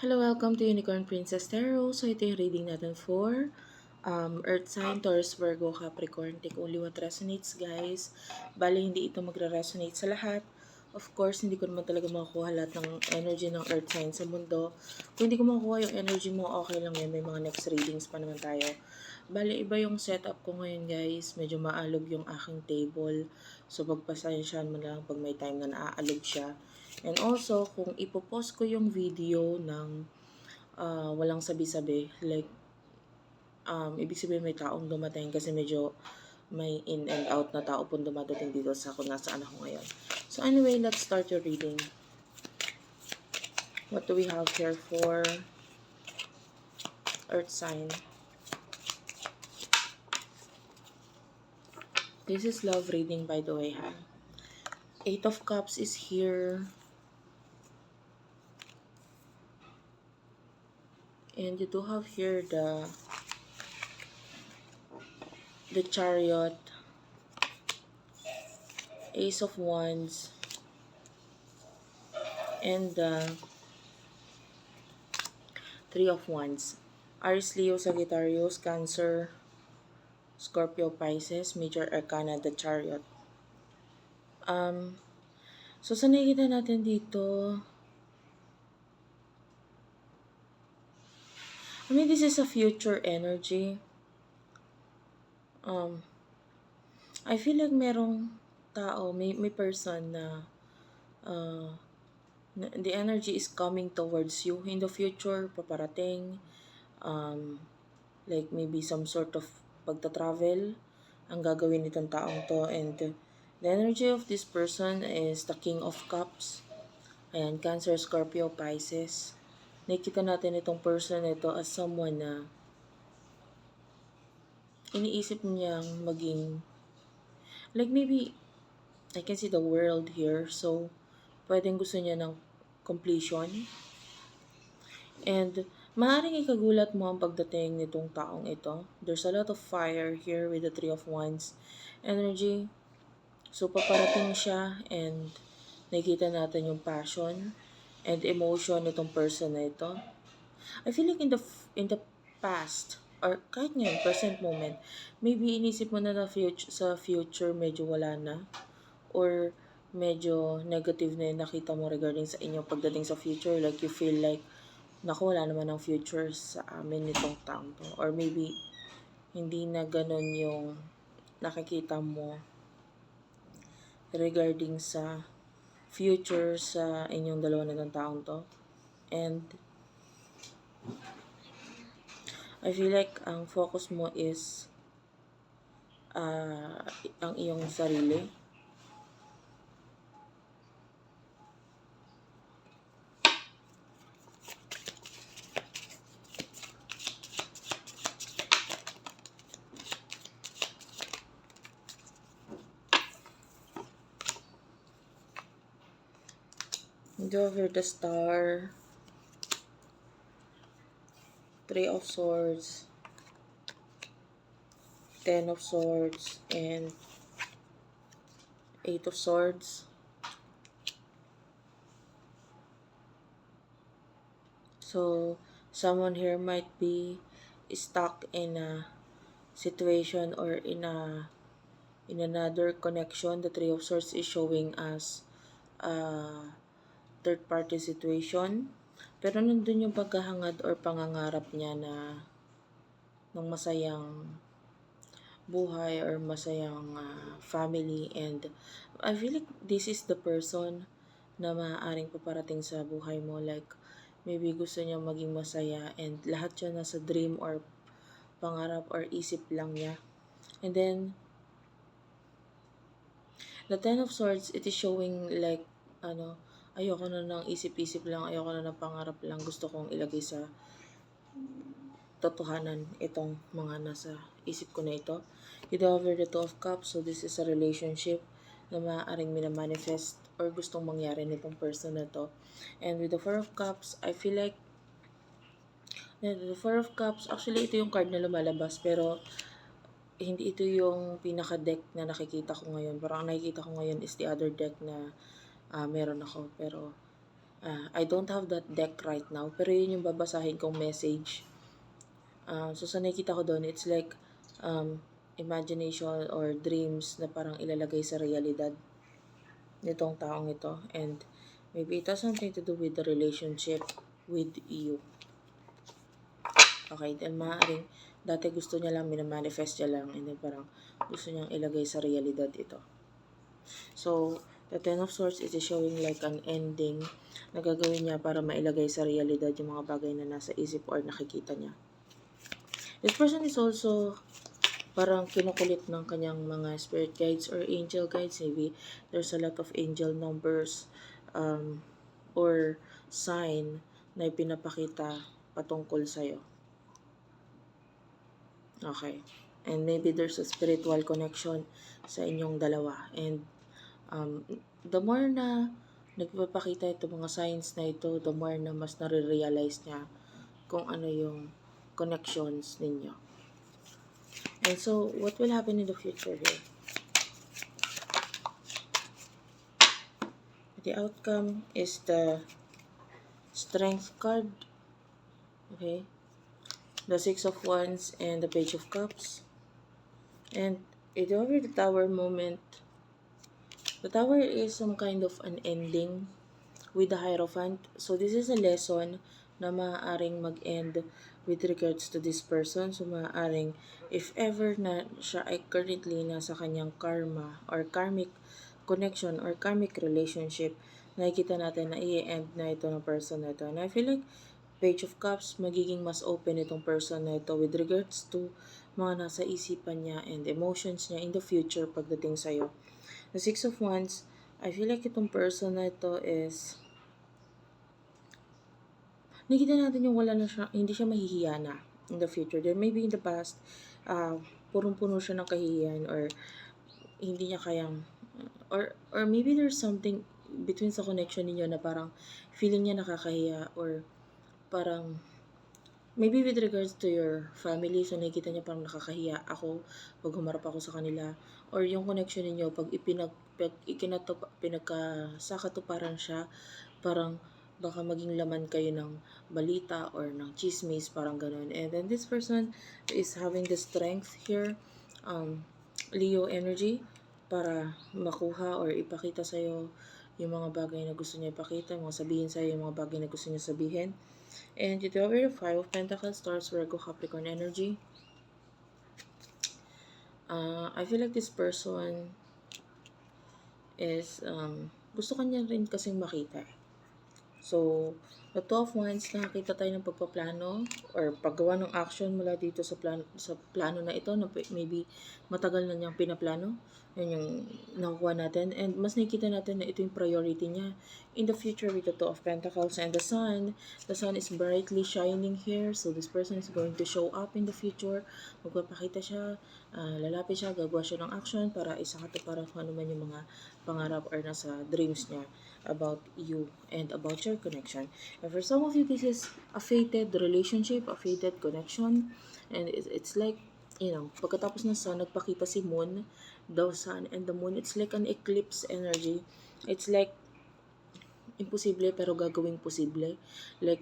Hello, welcome to Unicorn Princess Tarot. So, ito yung reading natin for um, Earth sign, Taurus, Virgo, Capricorn. Take only what resonates, guys. Bali, hindi ito magre-resonate sa lahat. Of course, hindi ko naman talaga makukuha lahat ng energy ng Earth sign sa mundo. Kung hindi ko makukuha yung energy mo, okay lang yan. May mga next readings pa naman tayo. Bali, iba yung setup ko ngayon, guys. Medyo maalog yung aking table. So, pagpasensyahan mo lang pag may time na naaalog siya. And also, kung ipopost ko yung video ng uh, walang sabi-sabi, like, um, ibig sabihin may taong dumating kasi medyo may in and out na tao pong dumadating dito sa kung nasaan ako ngayon. So anyway, let's start your reading. What do we have here for Earth sign? This is love reading by the way, ha? Eight of Cups is here. And you do have here the the chariot, ace of wands, and the three of wands. Aries, Leo, Sagittarius, Cancer, Scorpio, Pisces, Major Arcana, the chariot. Um, so, sa nakikita natin dito, I mean, this is a future energy. Um, I feel like merong tao, may, may person na uh, the energy is coming towards you in the future, paparating, um, like maybe some sort of pagta-travel ang gagawin nitong taong to and the energy of this person is the King of Cups. Ayan, Cancer, Scorpio, Pisces nakikita natin itong person ito as someone na iniisip niyang maging like maybe I can see the world here so pwedeng gusto niya ng completion. And maaaring ikagulat mo ang pagdating nitong taong ito. There's a lot of fire here with the three of wands energy. So paparating siya and nakikita natin yung passion and emotion nitong person na ito. I feel like in the in the past or kahit ngayon, present moment, maybe inisip mo na na future, sa future medyo wala na or medyo negative na yung nakita mo regarding sa inyo pagdating sa future. Like you feel like, naku, wala naman ng future sa amin nitong taong to. Or maybe, hindi na ganun yung nakikita mo regarding sa future sa inyong dalawa na taong to. And I feel like ang focus mo is uh, ang iyong sarili Go over the star. Three of Swords. Ten of Swords. And Eight of Swords. So, someone here might be stuck in a situation or in a in another connection. The Three of Swords is showing us uh, third party situation. Pero nandun yung pagkahangad or pangangarap niya na ng masayang buhay or masayang uh, family. And I feel like this is the person na maaaring paparating sa buhay mo. Like maybe gusto niya maging masaya and lahat siya nasa dream or pangarap or isip lang niya. And then the ten of swords it is showing like ano ayoko na ng isip-isip lang, ayoko na ng pangarap lang. Gusto kong ilagay sa totohanan itong mga nasa isip ko na ito. You over the Two of Cups, so this is a relationship na maaaring minamanifest or gustong mangyari nitong person na to. And with the Four of Cups, I feel like the Four of Cups, actually ito yung card na lumalabas, pero hindi ito yung pinaka-deck na nakikita ko ngayon. Parang ang nakikita ko ngayon is the other deck na uh, meron ako. Pero Ah, I don't have that deck right now, pero yun yung babasahin kong message. Ah, so, sa nakikita ko doon, it's like um, imagination or dreams na parang ilalagay sa realidad nitong taong ito. And maybe it has something to do with the relationship with you. Okay, then maaaring dati gusto niya lang, minamanifest niya lang, and then parang gusto niyang ilagay sa realidad ito. So, the Ten of Swords is showing like an ending na gagawin niya para mailagay sa realidad yung mga bagay na nasa isip or nakikita niya. This person is also parang kinukulit ng kanyang mga spirit guides or angel guides. Maybe there's a lot of angel numbers um, or sign na ipinapakita patungkol sa'yo. Okay. And maybe there's a spiritual connection sa inyong dalawa. And um, the more na nagpapakita ito mga signs na ito, the more na mas nare-realize niya kung ano yung connections ninyo. And so, what will happen in the future here? The outcome is the Strength card. Okay. The Six of Wands and the Page of Cups. And it over the Tower moment. The Tower is some kind of an ending with the Hierophant. So this is a lesson na maaaring mag-end with regards to this person. So maaaring if ever na siya ay currently nasa kanyang karma or karmic connection or karmic relationship, nakikita natin na i-end na ito ng person na ito. And I feel like Page of Cups, magiging mas open itong person na ito with regards to mga nasa isipan niya and emotions niya in the future pagdating sa'yo. The Six of Wands, I feel like itong person na ito is nakita natin yung wala na siya, hindi siya mahihiya na in the future. Then maybe in the past, uh, punong-puno siya ng kahihiyan or hindi niya kayang, or, or maybe there's something between sa connection ninyo na parang feeling niya nakakahiya or parang maybe with regards to your family, so nakikita niya parang nakakahiya ako pag humarap ako sa kanila. Or yung connection ninyo, pag ipinag, pag ikinatup, pinagkasakatuparan siya, parang baka maging laman kayo ng balita or ng chismis, parang ganun. And then this person is having the strength here, um, Leo energy, para makuha or ipakita sa'yo yung mga bagay na gusto niya ipakita, mga sabihin sa'yo yung mga bagay na gusto niya sabihin. And the over the Five of Pentacles starts Virgo Capricorn energy. Uh, I feel like this person is, um, gusto kanya rin kasing makita. So, Two of Wands, nakakita tayo ng pagpaplano or paggawa ng action mula dito sa plano, sa plano na ito na maybe matagal na niyang pinaplano. Yan yung nakuha natin. And mas nakikita natin na ito yung priority niya in the future with the Two of Pentacles and the Sun. The Sun is brightly shining here. So, this person is going to show up in the future. Magpapakita siya, uh, lalapit siya, gagawa siya ng action para isakatuparan kung ano man yung mga pangarap or nasa dreams niya about you and about your connection. And for some of you, this is a fated relationship, a fated connection. And it's like, you know, pagkatapos ng sun, nagpakita si moon, the sun and the moon. It's like an eclipse energy. It's like, imposible pero gagawing posible. Like,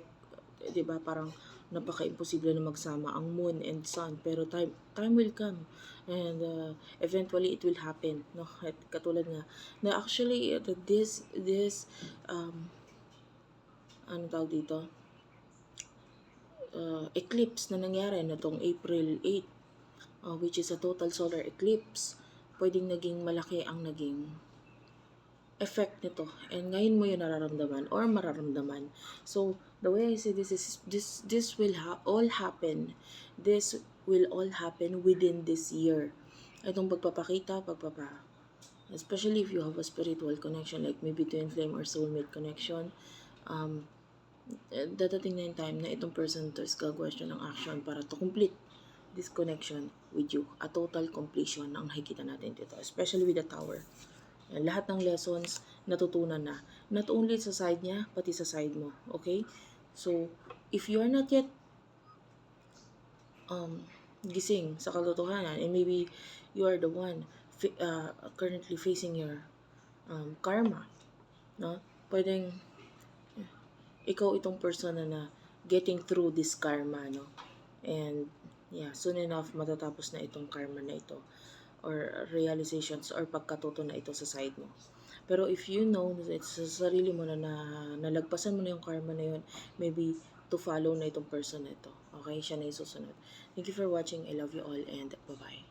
di ba, parang napaka-imposible na magsama ang moon and sun pero time time will come and uh, eventually it will happen no At katulad nga na actually uh, this this um ano tawag dito? Uh, eclipse na nangyari na tong April 8 uh, which is a total solar eclipse pwedeng naging malaki ang naging effect nito. And ngayon mo yun nararamdaman or mararamdaman. So the way I say this is this this will ha- all happen this will all happen within this year. Itong pagpapakita pagpapa especially if you have a spiritual connection like maybe twin flame or soulmate connection um dadating na yung time na itong person to is gagawa ng action para to complete this connection with you a total completion ang nakikita natin dito especially with the tower yan, lahat ng lessons natutunan na. Not only sa side niya, pati sa side mo. Okay? So, if you are not yet um, gising sa katotohanan, and maybe you are the one uh, currently facing your um, karma, no? Pwedeng ikaw itong person na, na getting through this karma, no? And, yeah, soon enough, matatapos na itong karma na ito or realizations or pagkatuto na ito sa side mo. Pero if you know it's sa sarili mo na, na nalagpasan mo na yung karma na yun, maybe to follow na itong person na ito. Okay? Siya na yung susunod. Thank you for watching. I love you all and bye-bye.